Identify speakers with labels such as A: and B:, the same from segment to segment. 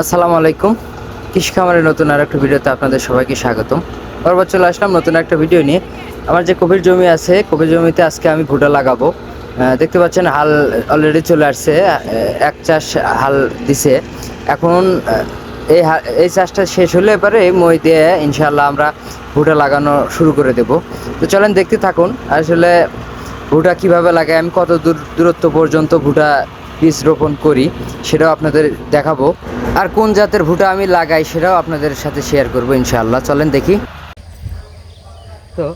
A: আসসালামু আলাইকুম। কৃষি খামারের নতুন আর একটা ভিডিওতে আপনাদের সবাইকে স্বাগতম। বরবার চলে আসলাম নতুন একটা ভিডিও নিয়ে। আমার যে কবির জমি আছে কবির জমিতে আজকে আমি ভুট্টা লাগাবো। দেখতে পাচ্ছেন হাল অলরেডি চলে আসছে এক চাষ হাল দিছে। এখন এই এই চাষটা শেষ হলে এবারে মই দিয়ে ইনশাল্লাহ আমরা ভুট্টা লাগানো শুরু করে দেব। তো চলেন দেখতে থাকুন, আসলে ভুটা কীভাবে লাগাই আমি কত দূর, দূরত্ব পর্যন্ত ভুটা বীজ রোপণ করি, সেটাও আপনাদের দেখাবো। আর কোন জাতের ভুটা আমি লাগাই, সেটাও আপনাদের সাথে শেয়ার করব ইনশাআল্লাহ। চলেন দেখি। তো,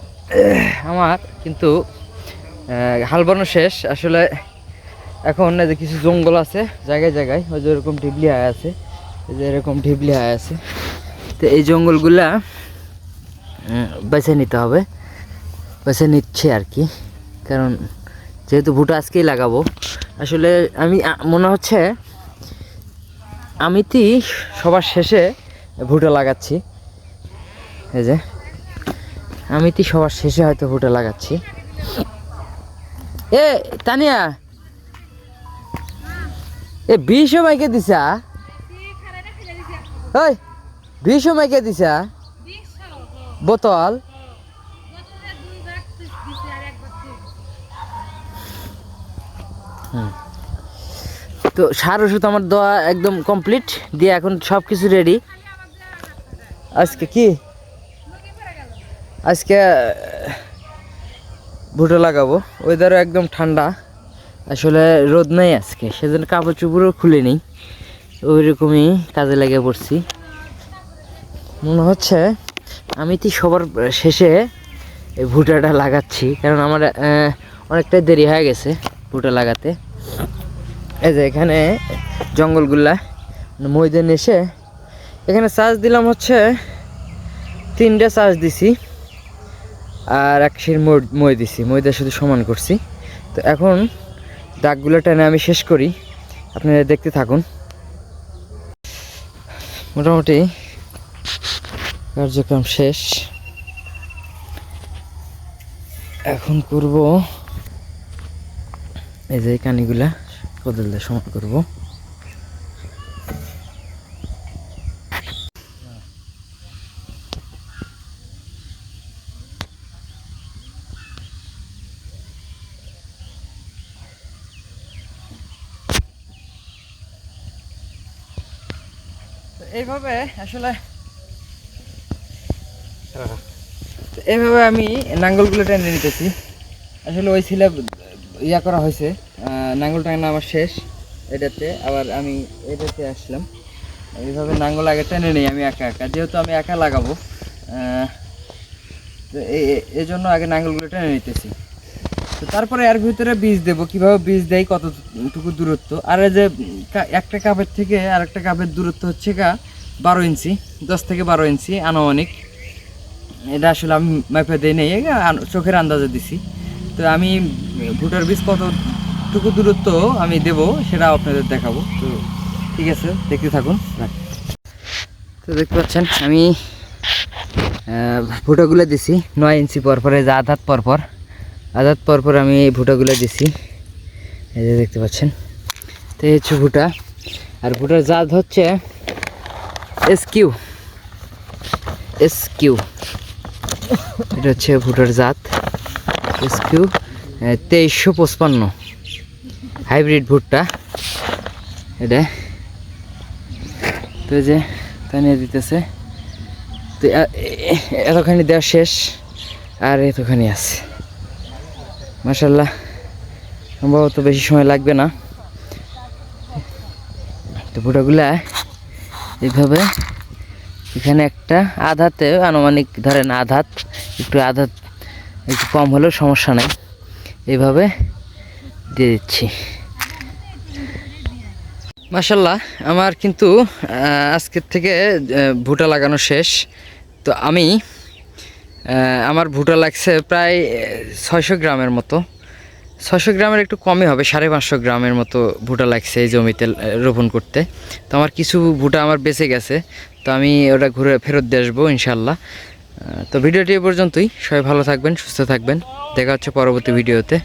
A: আমার কিন্তু হাল বানো শেষ। আসলে এখন যে কিছু জঙ্গল আছে, জায়গায় জায়গায়, ওই যে এরকম ঢিবলি আছে, এই যে এরকম ঢিবলি আছে। তো এই জঙ্গলগুলা বেছে নিতে হবে, বেছে নিচ্ছে আর কি। কারণ যেহেতু ভুটা আজকেই লাগাবো। আসলে আমি মনে হচ্ছে আমিতি সবার শেষে ভুটা লাগাচ্ছি। এই যে, আমি আমিতি সবার শেষে হয়তো ভুটা লাগাচ্ছি। এ, তানিয়া! এ বিশ মাইকে দিছা ওই বিশ মাইকে দিছা বোতল? তো সার ওষুধ আমার দেওয়া একদম কমপ্লিট দিয়ে এখন সব কিছু রেডি আজকে কি? আজকে ভুটো লাগাবো। ওয়েদারও একদম ঠান্ডা। আসলে রোদ নেই আজকে, সেজন্য কাপড় চোপড়ও খুলে নেই। ওই রকমই কাজে লেগে পড়ছি। মনে হচ্ছে আমি তো সবার শেষে এই ভুটাটা লাগাচ্ছি, কারণ আমার অনেকটাই দেরি হয়ে গেছে। ভুটা লাগাতে। এই যে এখানে জঙ্গলগুলা, ময়দান এসে এখানে চার্জ দিলাম হচ্ছে তিনটা চার্জ দিছি আর এক শির মই দিছি ময়দা শুধু সমান করছি। তো এখন দাগগুলো টেনে আমি শেষ করি, আপনারা দেখতে থাকুন। মোটামুটি কার্যক্রম শেষ। এখন করব এই যে কানিগুলা কোদাল দিয়ে সমান করব। তো এইভাবে আসলে তো এইভাবে আমি নাঙ্গলগুলো টেনে নিতেছি। আসলে ওই ছিল ইয়া করা হয়েছে। নাঙ্গল টাঙানো আমার শেষ এটাতে। আবার আমি এটাতে আসলাম। এইভাবে নাঙ্গল আগে টেনে নিই আমি একা একা। যেহেতু আমি একা লাগাবো তো এই জন্য আগে নাঙ্গলগুলো টেনে নিতেছি। তো তারপরে এর ভিতরে বীজ দেবো। কীভাবে বীজ দেয় কতটুকু দূরত্ব? আর এই যে একটা কাপের থেকে আর একটা কাপের দূরত্ব হচ্ছে কা বারো ইঞ্চি, দশ থেকে বারো ইঞ্চি আনুমানিক। এটা আসলে আমি মাপে দিই নেই চোখের আন্দাজে দিছি। তো আমি ভুটার বীজ কতটুকু দূরত্ব আমি দেব সেটা আপনাদের দেখাবো। তো ঠিক আছে, দেখতে থাকুন। তো দেখতে পাচ্ছেন, আমি ভুটাগুলো দিছি। নয় ইঞ্চি পর পরে যে আধাত পর পর। আধাত পর পর আমি এই ভুটাগুলো দিছি। এই যে দেখতে পাচ্ছেন, তো এই হচ্ছে ভুটা আর ভুটার জাত হচ্ছে এস কিউ। S Q. এটা হচ্ছে ভুটার জাত। এস কিউ তেইশশো পঁচপান্ন। হাইব্রিড ভুট্টা। এটা। তো যে টানিয়ে দিতেছে। তো এতখানি দেওয়া শেষ, আর এতখানি আছে। মাসাল্লাহ সম্ভবত বেশি সময় লাগবে না। তো ভুটাগুলা এইভাবে এখানে একটা আধাতে আনুমানিক ধরেন আধাত, একটু আধাত একটু কম হলেও সমস্যা নেই। এইভাবে দিয়ে দিচ্ছি। মাসাল্লাহ আমার কিন্তু আজকের থেকে ভুটা লাগানো শেষ। তো আমি আমার ভুটা লাগছে প্রায় ছয়শো গ্রামের মতো। ছয়শো গ্রামের একটু কমই হবে, সাড়ে পাঁচশো গ্রামের মতো ভুটা লাগছে এই জমিতে রোপণ করতে। তো আমার কিছু ভুটা আমার বেঁচে গেছে। তো আমি ওটা ঘুরে ফেরত দিয়ে আসব ইনশাল্লাহ তো ভিডিওটি এ পর্যন্তই। সবাই ভালো থাকবেন সুস্থ থাকবেন। দেখা হচ্ছে পরবর্তী ভিডিওতে।